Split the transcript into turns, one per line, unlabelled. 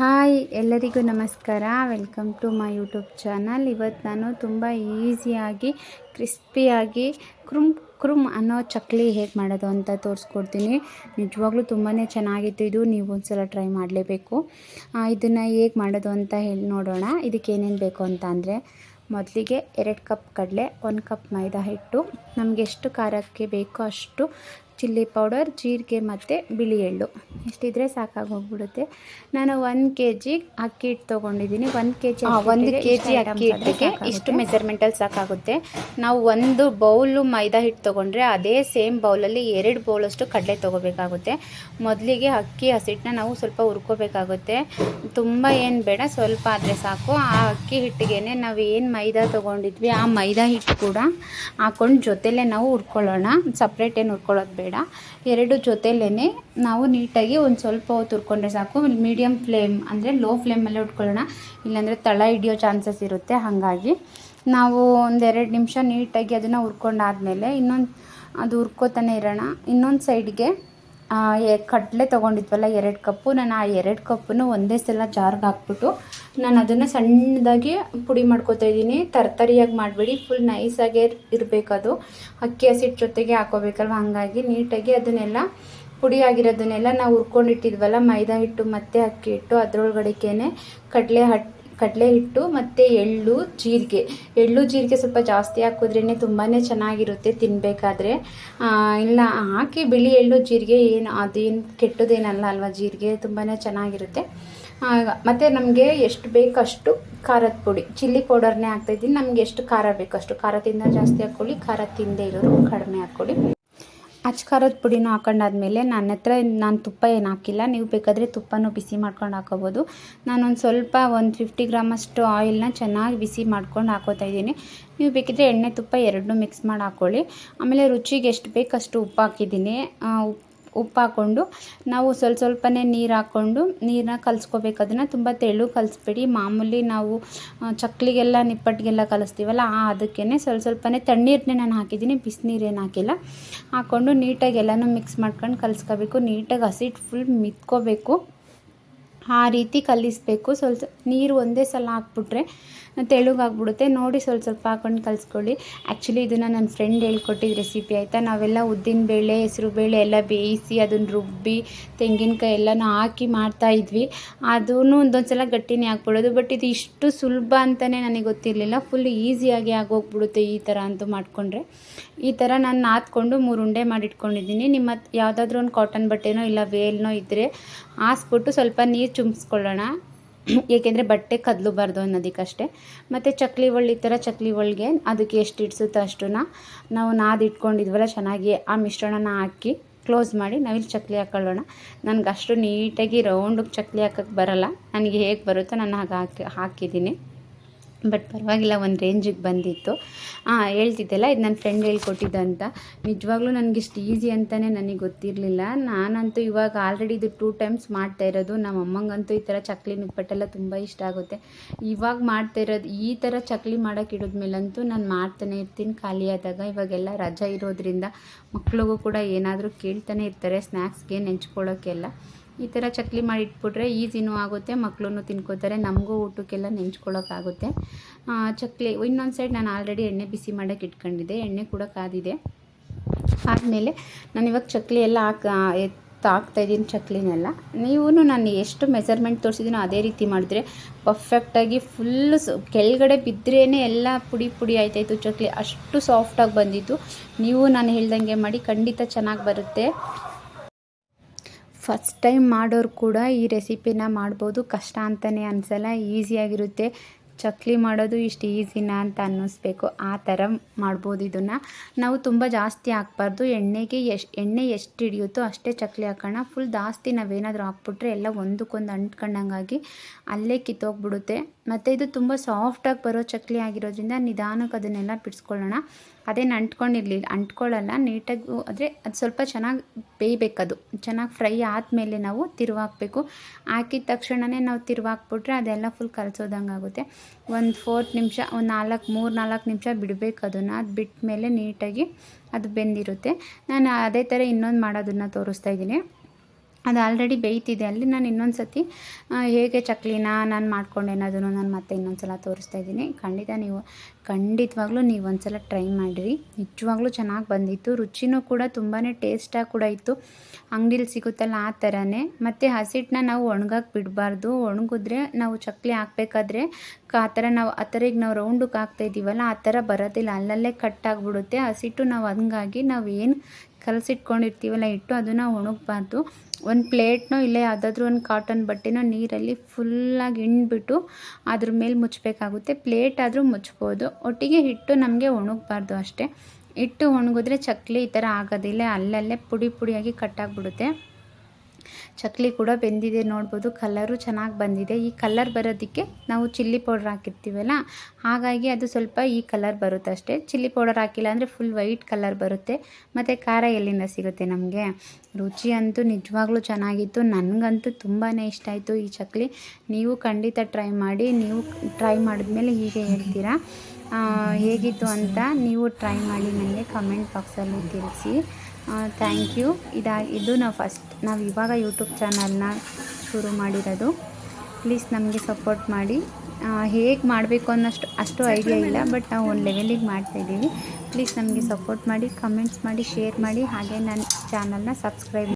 Hi, ಎಲ್ಲರಿಗೂ ನಮಸ್ಕಾರ. Welcome to my YouTube channel ಇವತ್ತು ನಾನು ತುಂಬ ಈಸಿಯಾಗಿ ಕ್ರಿಸ್ಪಿಯಾಗಿ ಕ್ರುಮ್ ಕ್ರುಮ್ ಅನ್ನೋ ಚಕ್ಲಿ ಹೇಗೆ ಮಾಡೋದು ಅಂತ ತೋರಿಸ್ಕೊಡ್ತೀನಿ. ನಿಜವಾಗ್ಲೂ ತುಂಬಾ ಚೆನ್ನಾಗಿತ್ತು. ಇದು ನೀವು ಒಂದ್ಸಲ ಟ್ರೈ ಮಾಡಲೇಬೇಕು. ಇದನ್ನು ಹೇಗೆ ಮಾಡೋದು ಅಂತ ಹೇಳಿ ನೋಡೋಣ. ಇದಕ್ಕೆ ಏನೇನು ಬೇಕು ಅಂತ ಅಂದರೆ, ಮೊದಲಿಗೆ ಎರಡು ಕಪ್ ಕಡಲೆ, ಒಂದು ಕಪ್ ಮೈದಾ ಹಿಟ್ಟು. ನಮಗೆ ಎಷ್ಟು ಖಾರಕ್ಕೆ ಬೇಕೋ ಅಷ್ಟು ಚಿಲ್ಲಿ ಪೌಡರ್ ಜೀರಿಗೆ ಮತ್ತು ಬಿಳಿ ಎಳ್ಳು. ಇಷ್ಟಿದ್ರೆ ಸಾಕಾಗಿ ಹೋಗ್ಬಿಡುತ್ತೆ ನಾನು ಒಂದು ಕೆ ಜಿ ಅಕ್ಕಿ ಹಿಟ್ಟು ತೊಗೊಂಡಿದ್ದೀನಿ. ಒಂದು ಕೆ ಜಿ ಒಂದು ಕೆ ಜಿ ಅಕ್ಕಿ ಹಿಟ್ಟಿಗೆ ಇಷ್ಟು ಮೆಜರ್ಮೆಂಟಲ್ಲಿ ಸಾಕಾಗುತ್ತೆ. ನಾವು ಒಂದು ಬೌಲು ಮೈದಾ ಹಿಟ್ಟು ತೊಗೊಂಡ್ರೆ ಅದೇ ಸೇಮ್ ಬೌಲಲ್ಲಿ ಎರಡು ಬೌಲಷ್ಟು ಕಡಲೆ ತೊಗೋಬೇಕಾಗುತ್ತೆ. ಮೊದಲಿಗೆ ಅಕ್ಕಿ ಹಸಿಟ್ಟನ್ನ ನಾವು ಸ್ವಲ್ಪ ಹುರ್ಕೋಬೇಕಾಗುತ್ತೆ. ತುಂಬ ಏನು ಬೇಡ ಸ್ವಲ್ಪ ಆದರೆ ಸಾಕು. ಆ ಅಕ್ಕಿ ಹಿಟ್ಟಿಗೆ ನಾವು ಏನು ಮೈದಾ ತೊಗೊಂಡಿದ್ವಿ ಆ ಮೈದಾ ಹಿಟ್ಟು ಕೂಡ ಹಾಕೊಂಡು ಜೊತೆಲೇ ನಾವು ಹುರ್ಕೊಳ್ಳೋಣ. ಸಪ್ರೇಟ್ ಏನು ಹುರ್ಕೊಳ್ಳೋದು ಬೇಡ. ಎರಡು ಜೊತೆಲೇ ನಾವು ನೀಟಾಗಿ ಒಂದು ಸ್ವಲ್ಪ ಹೊತ್ತು ಹುರ್ಕೊಂಡ್ರೆ ಸಾಕು. ಮೀಡಿಯಮ್ ಫ್ಲೇಮ್ ಅಂದರೆ ಲೋ ಫ್ಲೇಮಲ್ಲೇ ಉಟ್ಕೊಳ್ಳೋಣ. ಇಲ್ಲಾಂದರೆ ತಳ ಹಿಡಿಯೋ ಚಾನ್ಸಸ್ ಇರುತ್ತೆ ಹಾಗಾಗಿ. ನಾವು ಒಂದೆರಡು ನಿಮಿಷ ನೀಟಾಗಿ ಅದನ್ನು ಹುರ್ಕೊಂಡಾದ್ಮೇಲೆ ಇನ್ನೊಂದು, ಅದು ಹುರ್ಕೋತಾನೆ ಇರೋಣ. ಇನ್ನೊಂದು ಸೈಡ್ಗೆ ಕಡಲೆ ತೊಗೊಂಡಿದ್ವಲ್ಲ, ಎರಡು ಕಪ್ಪು. ನಾನು ಆ ಎರಡು ಕಪ್ಪನ್ನು ಒಂದೇ ಸಲ ಜಾರ್ಗೆ ಹಾಕ್ಬಿಟ್ಟು ನಾನು ಅದನ್ನು ಸಣ್ಣದಾಗಿ ಪುಡಿ ಮಾಡ್ಕೋತಾ ಇದ್ದೀನಿ. ತರ್ತರಿಯಾಗಿ ಮಾಡಬೇಡಿ. ಫುಲ್ ನೈಸಾಗೇ ಇರಬೇಕು ಅದು ಅಕ್ಕಿ ಹಸಿಟ್ಟು ಜೊತೆಗೆ ಹಾಕೋಬೇಕಲ್ವ? ಹಾಗಾಗಿ ನೀಟಾಗಿ ಅದನ್ನೆಲ್ಲ ಪುಡಿ ಆಗಿರೋದನ್ನೆಲ್ಲ ನಾವು ಹುರ್ಕೊಂಡಿಟ್ಟಿದ್ವಲ್ಲ, ಮೈದಾ ಹಿಟ್ಟು ಮತ್ತು ಅಕ್ಕಿ ಹಿಟ್ಟು ಅದರೊಳಗಡೆಗೇ ಕಡಲೆ ಹಟ್ ಕಡಲೆ ಹಿಟ್ಟು ಮತ್ತು ಎಳ್ಳು ಜೀರಿಗೆ. ಎಳ್ಳು ಜೀರಿಗೆ ಸ್ವಲ್ಪ ಜಾಸ್ತಿ ಹಾಕಿದ್ರೇ ತುಂಬಾ ಚೆನ್ನಾಗಿರುತ್ತೆ ತಿನ್ನಬೇಕಾದ್ರೆ ಇಲ್ಲ, ಹಾಕಿ ಬಿಳಿ ಎಳ್ಳು ಜೀರಿಗೆ ಏನು, ಅದೇನು ಕೆಟ್ಟದೇನಲ್ಲ ಅಲ್ವಾ ಜೀರಿಗೆ? ತುಂಬಾ ಚೆನ್ನಾಗಿರುತ್ತೆ. ಮತ್ತು ನಮಗೆ ಎಷ್ಟು ಬೇಕಷ್ಟು ಖಾರದ ಪುಡಿ. ಚಿಲ್ಲಿ ಪೌಡರ್ನೇ ಹಾಕ್ತಾಯಿದ್ದೀನಿ ನಮಗೆ ಎಷ್ಟು ಖಾರ ಬೇಕಷ್ಟು. ಖಾರ ತಿಂದ ಜಾಸ್ತಿ ಹಾಕ್ಕೊಳ್ಳಿ, ಖಾರ ತಿಂದೇ ಇರೋರು ಕಡಿಮೆ ಹಾಕ್ಕೊಳ್ಳಿ. ಅಚ್ಚ ಖಾರದ ಪುಡಿನೂ ಹಾಕೊಂಡಾದ್ಮೇಲೆ ನನ್ನ ಹತ್ರ ನಾನು ತುಪ್ಪ ಏನು ಹಾಕಿಲ್ಲ, ನೀವು ಬೇಕಾದರೆ ತುಪ್ಪನೂ ಬಿಸಿ ಮಾಡ್ಕೊಂಡು ಹಾಕೋಬೋದು. ನಾನೊಂದು ಸ್ವಲ್ಪ ಒಂದು ಫಿಫ್ಟಿ ಗ್ರಾಮಷ್ಟು ಆಯಿಲ್ನ ಚೆನ್ನಾಗಿ ಬಿಸಿ ಮಾಡ್ಕೊಂಡು ಹಾಕೋತಾ ಇದ್ದೀನಿ. ನೀವು ಬೇಕಿದ್ರೆ ಎಣ್ಣೆ ತುಪ್ಪ ಎರಡನ್ನೂ ಮಿಕ್ಸ್ ಮಾಡಿ ಹಾಕ್ಕೊಳ್ಳಿ ಆಮೇಲೆ ರುಚಿಗೆ ಎಷ್ಟು ಬೇಕಷ್ಟು ಉಪ್ಪು ಹಾಕಿದ್ದೀನಿ. ಉಪ್ಪು ಉಪ್ಪು ಹಾಕ್ಕೊಂಡು ನಾವು ಸ್ವಲ್ಪ ಸ್ವಲ್ಪನೇ ನೀರು ಹಾಕ್ಕೊಂಡು ನೀರನ್ನ ಕಲಿಸ್ಕೋಬೇಕು. ಅದನ್ನು ತುಂಬ ತೆಳು ಕಲಿಸ್ಬೇಡಿ. ಮಾಮೂಲಿ ನಾವು ಚಕ್ಲಿಗೆಲ್ಲ ನಿಪ್ಪಟ್ಟಿಗೆಲ್ಲ ಕಲಿಸ್ತೀವಲ್ಲ, ಆ ಅದಕ್ಕೇ ಸ್ವಲ್ಪ ಸ್ವಲ್ಪನೇ ತಣ್ಣೀರನ್ನೇ ನಾನು ಹಾಕಿದ್ದೀನಿ. ಬಿಸಿನೀರೇನು ಹಾಕಿಲ್ಲ. ಹಾಕ್ಕೊಂಡು ನೀಟಾಗಿ ಎಲ್ಲನೂ ಮಿಕ್ಸ್ ಮಾಡ್ಕೊಂಡು ಕಲಿಸ್ಕೋಬೇಕು. ನೀಟಾಗಿ ಹಸಿಟ್ಟು ಫುಲ್ ಮಿತ್ಕೋಬೇಕು. ಆ ರೀತಿ ಕಲಿಸ್ಬೇಕು. ಸ್ವಲ್ಪ ನೀರು ಒಂದೇ ಸಲ ಹಾಕ್ಬಿಟ್ರೆ ತೆಳುಗಾಗ್ಬಿಡುತ್ತೆ ನೋಡಿ ಸ್ವಲ್ಪ ಸ್ವಲ್ಪ ಹಾಕೊಂಡು ಕಲಿಸ್ಕೊಳ್ಳಿ. ಆ್ಯಕ್ಚುಲಿ ಇದನ್ನು ನನ್ನ ಫ್ರೆಂಡ್ ಹೇಳ್ಕೊಟ್ಟಿದ್ದು ರೆಸಿಪಿ ಆಯಿತಾ? ನಾವೆಲ್ಲ ಉದ್ದಿನ ಬೇಳೆ, ಹೆಸರು ಬೇಳೆ ಎಲ್ಲ ಬೇಯಿಸಿ ಅದನ್ನು ರುಬ್ಬಿ ತೆಂಗಿನಕಾಯಿ ಎಲ್ಲನೂ ಹಾಕಿ ಮಾಡ್ತಾಯಿದ್ವಿ ಅದೂ ಒಂದೊಂದು ಸಲ ಗಟ್ಟಿನೇ ಹಾಕ್ಬಿಡೋದು ಬಟ್ ಇದು ಇಷ್ಟು ಸುಲಭ ಅಂತಲೇ ನನಗೆ ಗೊತ್ತಿರಲಿಲ್ಲ. ಫುಲ್ ಈಸಿಯಾಗಿ ಆಗೋಗ್ಬಿಡುತ್ತೆ ಈ ಥರ ಅಂತೂ ಮಾಡಿಕೊಂಡ್ರೆ. ಈ ಥರ ನಾನು ನಾದ್ಕೊಂಡು ಮೂರು ಉಂಡೆ ಮಾಡಿಟ್ಕೊಂಡಿದ್ದೀನಿ. ನಿಮ್ಮ ಯಾವುದಾದ್ರೂ ಒಂದು ಕಾಟನ್ ಬಟ್ಟೆನೋ ಇಲ್ಲ ವೇಲ್ನೋ ಇದ್ದರೆ ಹಾಸ್ಬಿಟ್ಟು ಸ್ವಲ್ಪ ನೀರು ಚುಮ್ಸ್ಕೊಳ್ಳೋಣ. ಏಕೆಂದರೆ ಬಟ್ಟೆ ಕದಲಬಾರ್ದು ಅನ್ನೋದಕ್ಕಷ್ಟೇ. ಮತ್ತು ಚಕ್ಲಿ ಒಳ್ಳಿ ಥರ ಚಕ್ಲಿ ಒಳಗೆ ಅದಕ್ಕೆ ಎಷ್ಟು ಇಡ್ಸುತ್ತೋ ಅಷ್ಟನ್ನು ನಾವು ನಾದಿಟ್ಕೊಂಡಿದ್ವಲ್ಲ ಚೆನ್ನಾಗಿ ಆ ಮಿಶ್ರಣನ ಹಾಕಿ ಕ್ಲೋಸ್ ಮಾಡಿ ನಾವಿಲ್ಲಿ ಚಕ್ಲಿ ಹಾಕೊಳ್ಳೋಣ. ನನಗೆ ಅಷ್ಟು ನೀಟಾಗಿ ರೌಂಡಿಗೆ ಚಕ್ಲಿ ಹಾಕಕ್ಕೆ ಬರೋಲ್ಲ. ನನಗೆ ಹೇಗೆ ಬರುತ್ತೋ ನಾನು ಹಾಗೆ ಹಾಕಿ ಹಾಕಿದ್ದೀನಿ. ಬಟ್ ಪರವಾಗಿಲ್ಲ, ಒಂದು ರೇಂಜಿಗೆ ಬಂದಿತ್ತು. ಹಾಂ ಹೇಳ್ತಿದ್ದೆಲ್ಲ, ಇದು ನನ್ನ ಫ್ರೆಂಡ್ ಹೇಳ್ಕೊಟ್ಟಿದ್ದಂತ. ನಿಜವಾಗ್ಲೂ ನನಗೆ ಇಷ್ಟು ಈಸಿ ಅಂತಲೇ ನನಗೆ ಗೊತ್ತಿರಲಿಲ್ಲ. ನಾನಂತೂ ಇವಾಗ ಆಲ್ರೆಡಿ ಇದು ಟೂ ಟೈಮ್ಸ್ ಮಾಡ್ತಾ ಇರೋದು. ನಮ್ಮ ಅಮ್ಮಂಗಂತೂ ಈ ಥರ ಚಕ್ಲಿ ನಿಪ್ಪಟ್ಟೆಲ್ಲ ತುಂಬ ಇಷ್ಟ ಆಗುತ್ತೆ. ಇವಾಗ ಮಾಡ್ತಾ ಇರೋದು ಈ ಥರ ಚಕ್ಲಿ ಮಾಡೋಕೆ ಇಡಿದ್ಮೇಲಂತೂ ನಾನು ಮಾಡ್ತಾನೆ ಇರ್ತೀನಿ. ಖಾಲಿಯಾದಾಗ ಇವಾಗೆಲ್ಲ ರಜಾ ಇರೋದ್ರಿಂದ ಮಕ್ಳಿಗೂ ಕೂಡ ಏನಾದರೂ ಕೇಳ್ತಾನೆ ಇರ್ತಾರೆ ಸ್ನ್ಯಾಕ್ಸ್ಗೆ ನೆಂಚ್ಕೊಳ್ಳೋಕ್ಕೆಲ್ಲ ಈ ಥರ ಚಕ್ಲಿ ಮಾಡಿ ಇಟ್ಬಿಟ್ರೆ ಈಸಿನೂ ಆಗುತ್ತೆ ಮಕ್ಕಳು ತಿನ್ಕೋತಾರೆ, ನಮಗೂ ಊಟಕ್ಕೆಲ್ಲ ನೆಂಚ್ಕೊಳ್ಳೋಕ್ಕಾಗುತ್ತೆ ಚಕ್ಲಿ, ಇನ್ನೊಂದು ಸೈಡ್ ನಾನು ಆಲ್ರೆಡಿ ಎಣ್ಣೆ ಬಿಸಿ ಮಾಡೋಕ್ಕೆ ಇಟ್ಕೊಂಡಿದ್ದೆ, ಎಣ್ಣೆ ಕೂಡ ಕಾದಿದೆ. ಆದಮೇಲೆ ನಾನು ಇವಾಗ ಚಕ್ಲಿ ಎಲ್ಲ ಹಾಕ್ತಾ ಇದ್ದೀನಿ ಚಕ್ಲಿನೆಲ್ಲ. ನೀವು ನಾನು ಎಷ್ಟು ಮೆಸರ್ಮೆಂಟ್ ತೋರಿಸಿದ್ದೀನೋ ಅದೇ ರೀತಿ ಮಾಡಿದ್ರೆ ಪರ್ಫೆಕ್ಟಾಗಿ ಫುಲ್ಲು ಕೆಳಗಡೆ ಬಿದ್ದರೇ ಎಲ್ಲ ಪುಡಿ ಪುಡಿ ಆಯ್ತಾಯಿತ್ತು ಚಕ್ಲಿ. ಅಷ್ಟು ಸಾಫ್ಟಾಗಿ ಬಂದಿತ್ತು. ನೀವು ನಾನು ಹೇಳ್ದಂಗೆ ಮಾಡಿ ಖಂಡಿತ ಚೆನ್ನಾಗಿ ಬರುತ್ತೆ. ಫಸ್ಟ್ ಟೈಮ್ ಮಾಡೋರು ಕೂಡ ಈ ರೆಸಿಪಿನ ಮಾಡ್ಬೋದು. ಕಷ್ಟ ಅಂತಲೇ ಅನಿಸಲ್ಲ ಈಸಿಯಾಗಿರುತ್ತೆ ಚಕ್ಲಿ ಮಾಡೋದು ಇಷ್ಟು ಈಸಿನಾ ಅಂತ ಅನ್ನಿಸ್ಬೇಕು. ಆ ಥರ ಮಾಡ್ಬೋದು ಇದನ್ನು. ನಾವು ತುಂಬ ಜಾಸ್ತಿ ಹಾಕ್ಬಾರ್ದು. ಎಣ್ಣೆಗೆ ಎಷ್ಟು ಎಣ್ಣೆ ಎಷ್ಟು ಹಿಡಿಯುತ್ತೋ ಅಷ್ಟೇ ಚಕ್ಲಿ ಹಾಕೋಣ. ಫುಲ್ ಜಾಸ್ತಿ ನಾವೇನಾದರೂ ಹಾಕ್ಬಿಟ್ರೆ ಎಲ್ಲ ಒಂದಕ್ಕೊಂದು ಅಂಟ್ಕೊಂಡಂಗಾಗಿ ಅಲ್ಲೇ ಕಿತ್ತೋಗ್ಬಿಡುತ್ತೆ. ಮತ್ತು ಇದು ತುಂಬ ಸಾಫ್ಟಾಗಿ ಬರೋ ಚಕ್ಲಿ ಆಗಿರೋದ್ರಿಂದ ನಿಧಾನಕ್ಕೆ ಅದನ್ನೆಲ್ಲ ಬಿಡಿಸ್ಕೊಳ್ಳೋಣ. ಅದೇನು ಅಂಟ್ಕೊಂಡಿರಲಿಲ್ಲ ಅಂಟ್ಕೊಳ್ಳಲ್ಲ, ನೀಟಾಗಿ ಅಂದರೆ ಅದು ಸ್ವಲ್ಪ ಚೆನ್ನಾಗಿ ಬೇಯಬೇಕದು. ಚೆನ್ನಾಗಿ ಫ್ರೈ ಆದಮೇಲೆ ನಾವು ತಿರುವಾಕಬೇಕು. ಹಾಕಿದ ತಕ್ಷಣವೇ ನಾವು ತಿರುವಾಕ್ಬಿಟ್ರೆ ಅದೆಲ್ಲ ಫುಲ್ ಕಲಸೋದಂಗೆ ಆಗುತ್ತೆ. ಒಂದು ಫೋರ್ತ್ ನಿಮಿಷ, ಒಂದು ನಾಲ್ಕು, ಮೂರು, ನಾಲ್ಕು ನಿಮಿಷ ಬಿಡಬೇಕು ಅದನ್ನು. ಅದು ಬಿಟ್ಟ ಮೇಲೆ ನೀಟಾಗಿ ಅದು ಬೆಂದಿರುತ್ತೆ. ನಾನು ಅದೇ ಥರ ಇನ್ನೊಂದು ಮಾಡೋದನ್ನು ತೋರಿಸ್ತಾ ಇದ್ದೀನಿ. ಅದು ಆಲ್ರೆಡಿ ಬೇಯ್ತಿದೆ. ಅಲ್ಲಿ ನಾನು ಇನ್ನೊಂದು ಸತಿ ಹೇಗೆ ಚಕ್ಲಿನ ನಾನು ಮಾಡ್ಕೊಂಡೆ ಅನ್ನೋದನ್ನು ನಾನು ಮತ್ತೆ ಇನ್ನೊಂದು ಸಲ ತೋರಿಸ್ತಾ ಇದ್ದೀನಿ. ಖಂಡಿತ ನೀವು ಖಂಡಿತವಾಗ್ಲೂ ನೀವು ಒಂದು ಸಲ ಟ್ರೈ ಮಾಡಿರಿ. ನಿಜವಾಗ್ಲೂ ಚೆನ್ನಾಗಿ ಬಂದಿತ್ತು. ರುಚಿನೂ ಕೂಡ ತುಂಬಾ ಟೇಸ್ಟಾಗಿ ಕೂಡ ಇತ್ತು. ಅಂಗಡಿಲಿ ಸಿಗುತ್ತಲ್ಲ ಆ ಥರನೇ ಮತ್ತು ಹಸಿಟ್ಟನ್ನ ನಾವು ಒಣಗಕ್ಕೆ ಬಿಡಬಾರ್ದು. ಒಣಗಿದ್ರೆ ನಾವು ಚಕ್ಲಿ ಹಾಕ್ಬೇಕಾದ್ರೆ ಆ ಥರ ನಾವು ಆ ಥರ ಈಗ ನಾವು ರೌಂಡಕ್ಕೆ ಹಾಕ್ತಾ ಇದ್ದೀವಲ್ಲ ಆ ಥರ ಬರೋದಿಲ್ಲ. ಅಲ್ಲಲ್ಲೇ ಕಟ್ ಆಗಿಬಿಡುತ್ತೆ. ಹಸಿಟ್ಟು ನಾವು ಹಂಗಾಗಿ ನಾವು ಏನು ಕಲಸಿಟ್ಕೊಂಡಿರ್ತೀವಲ್ಲ ಹಿಟ್ಟು ಅದನ್ನು ಒಣಗಬಾರ್ದು. ಒಂದು ಪ್ಲೇಟ್ನೋ ಇಲ್ಲ ಯಾವುದಾದ್ರೂ ಒಂದು ಕಾಟನ್ ಬಟ್ಟೆನೋ ನೀರಲ್ಲಿ ಫುಲ್ಲಾಗಿ ಹಿಂಡ್ಬಿಟ್ಟು ಅದ್ರ ಮೇಲೆ ಮುಚ್ಚಬೇಕಾಗುತ್ತೆ ಪ್ಲೇಟ್ ಆದರೂ ಮುಚ್ಬೋದು. ಒಟ್ಟಿಗೆ ಹಿಟ್ಟು ನಮಗೆ ಒಣಗಬಾರ್ದು ಅಷ್ಟೇ. ಹಿಟ್ಟು ಒಣಗಿದ್ರೆ ಚಕ್ಲಿ ಈ ಥರ ಆಗೋದಿಲ್ಲ. ಅಲ್ಲಲ್ಲೇ ಪುಡಿ ಪುಡಿಯಾಗಿ ಕಟ್ಟಾಗ್ಬಿಡುತ್ತೆ ಚಕ್ಲಿ ಕೂಡ ಬೆಂದಿದೆ ನೋಡ್ಬೋದು, ಕಲರು ಚೆನ್ನಾಗಿ ಬಂದಿದೆ. ಈ ಕಲರ್ ಬರೋದಕ್ಕೆ ನಾವು ಚಿಲ್ಲಿ ಪೌಡ್ರ್ ಹಾಕಿರ್ತೀವಲ್ಲ, ಹಾಗಾಗಿ ಅದು ಸ್ವಲ್ಪ ಈ ಕಲರ್ ಬರುತ್ತೆ ಅಷ್ಟೇ. ಚಿಲ್ಲಿ ಪೌಡರ್ ಹಾಕಿಲ್ಲ ಅಂದರೆ ಫುಲ್ ವೈಟ್ ಕಲರ್ ಬರುತ್ತೆ. ಮತ್ತು ಖಾರ ಎಲ್ಲಿಂದ ಸಿಗುತ್ತೆ ನಮಗೆ? ರುಚಿ ಅಂತೂ ನಿಜವಾಗ್ಲೂ ಚೆನ್ನಾಗಿತ್ತು. ನನಗಂತೂ ತುಂಬಾ ಇಷ್ಟ ಆಯಿತು ಈ ಚಕ್ಲಿ. ನೀವು ಖಂಡಿತ ಟ್ರೈ ಮಾಡಿ, ನೀವು ಟ್ರೈ ಮಾಡಿದ್ಮೇಲೆ ಹೀಗೆ ಹೇಳ್ತೀರಾ? ಹೇಗಿತ್ತು ಅಂತ ನೀವು ಟ್ರೈ ಮಾಡಿ ನನಗೆ ಕಮೆಂಟ್ ಬಾಕ್ಸಲ್ಲಿ ತಿಳಿಸಿ. ಥ್ಯಾಂಕ್ ಯು ಇದು ನಾವು ಫಸ್ಟ್ ನಾವು ಇವಾಗ ಯೂಟ್ಯೂಬ್ ಚಾನಲ್ನ ಶುರು ಮಾಡಿರೋದು. ಪ್ಲೀಸ್ ನಮಗೆ ಸಪೋರ್ಟ್ ಮಾಡಿ. ಹೇಗೆ ಮಾಡಬೇಕು ಅನ್ನೋಷ್ಟು, ಅಷ್ಟು ಐಡಿಯಾ ಇಲ್ಲ ಬಟ್ ನಾವು ಒಂದು ಲೆವೆಲಿಗೆ ಮಾಡ್ತಾಯಿದ್ದೀವಿ ಪ್ಲೀಸ್ ನಮಗೆ ಸಪೋರ್ಟ್ ಮಾಡಿ ಕಮೆಂಟ್ಸ್ ಮಾಡಿ ಶೇರ್ ಮಾಡಿ, ಹಾಗೆ ನನ್ನ ಚಾನಲ್ನ ಸಬ್ಸ್ಕ್ರೈಬ್